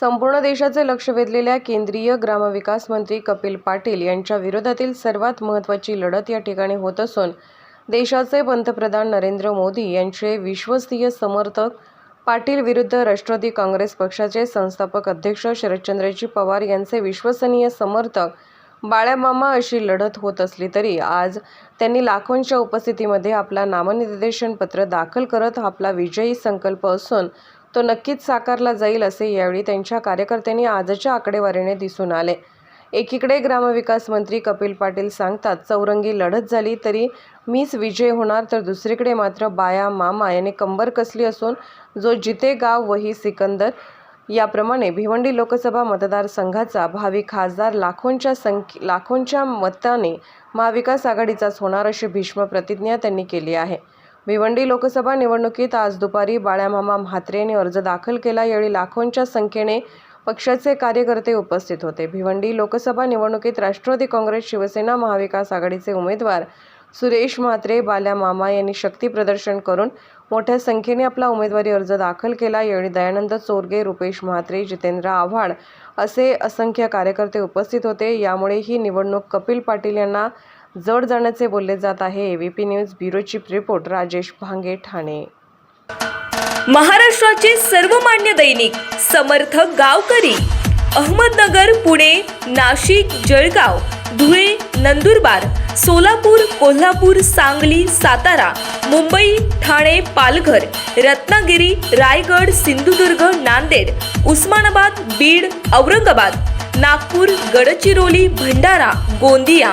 संपूर्ण देशाचे लक्ष वेधलेल्या केंद्रीय ग्रामविकास मंत्री कपिल पाटील यांच्या विरोधातील सर्वात महत्त्वाची लढत या ठिकाणी होत असून देशाचे पंतप्रधान नरेंद्र मोदी यांचे विश्वसनीय समर्थक पाटील विरुद्ध राष्ट्रवादी काँग्रेस पक्षाचे संस्थापक अध्यक्ष शरदचंद्रजी पवार यांचे विश्वसनीय समर्थक बाळ्यामामा अशी लढत होत असली तरी आज त्यांनी लाखोंच्या उपस्थितीमध्ये आपला नामनिर्देशन पत्र दाखल करत आपला विजयी संकल्प असून तो नक्कीच साकारला जाईल असे यावेळी त्यांच्या कार्यकर्त्यांनी आजच्या आकडेवारीने दिसून आले. एकीकडे ग्रामविकास मंत्री कपिल पाटील सांगतात चौरंगी लढत झाली तरी मीच विजय होणार तर दुसरीकडे मात्र बाया मामा यांनी कंबर कसली असून जो जिते गाव वही सिकंदर याप्रमाणे भिवंडी लोकसभा मतदारसंघाचा भावी खासदार लाखोंच्या संख्य लाखोंच्या मताने महाविकास आघाडीचाच होणार अशी भीष्म प्रतिज्ञा त्यांनी केली आहे. भिवंडी लोकसभा निवडणुकीत आज दुपारी बाळ्यामामा म्हात्रे यांनी अर्ज दाखल केला. यावेळी लाखोंच्या संख्येने पक्षाचे कार्यकर्ते उपस्थित होते. भिवंडी लोकसभा निवडणुकीत राष्ट्रवादी काँग्रेस शिवसेना महाविकास आघाडीचे उमेदवार सुरेश म्हात्रे बाल्या मामा यांनी शक्ती प्रदर्शन करून मोठ्या संख्येने आपला उमेदवारी अर्ज दाखल केला. यावेळी दयानंद चोरगे रुपेश म्हात्रे जितेंद्र आव्हाड असे असंख्य कार्यकर्ते उपस्थित होते. यामुळे ही निवडणूक कपिल पाटील यांना जड जाण्याचे बोलले जात आहे. ABP news bureau chief report Rajesh Bhange Thane. महाराष्ट्राचे सर्वमान्य दैनिक समर्थ गावकरी अहमदनगर पुणे नाशिक जळगाव धुळे नंदुरबार सोलापूर कोल्हापूर सांगली सातारा मुंबई ठाणे पालघर रत्नागिरी रायगड सिंधुदुर्ग नांदेड उस्मानाबाद बीड औरंगाबाद नागपूर गडचिरोली भंडारा गोंदिया